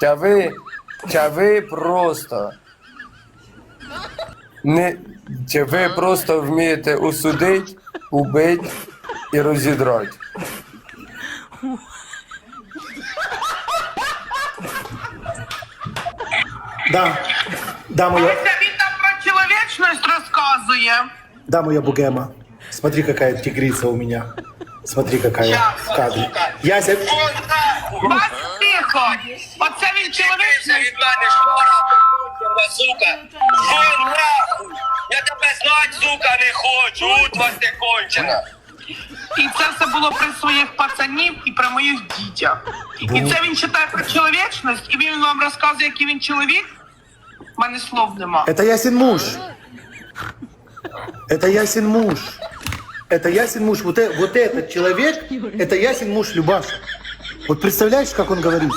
Та ви, та ви просто. Не, чи ви просто вмієте усудити, убити і розідрати. Да, да, моя, Ася, він там про чоловічність розказує. да, моя бугема. Смотри, какая тигрица у меня. Смотри, какая в кадре. Яся, Вас тихо. Оце він чоловічний. від мене шмара, сука. Вон нахуй. Я тебе знать, сука, не хочу. От вас не кончена. І це все було при своїх пацанів і при моїх дітях. І це він читає про чоловічність, і він вам розказує, який він чоловік. У мене слов нема. это Ясин муж. Это Ясин муж. Это Ясин муж. Вот, э- вот этот человек, это Ясин муж Любаша. Вот представляешь, как он говорит?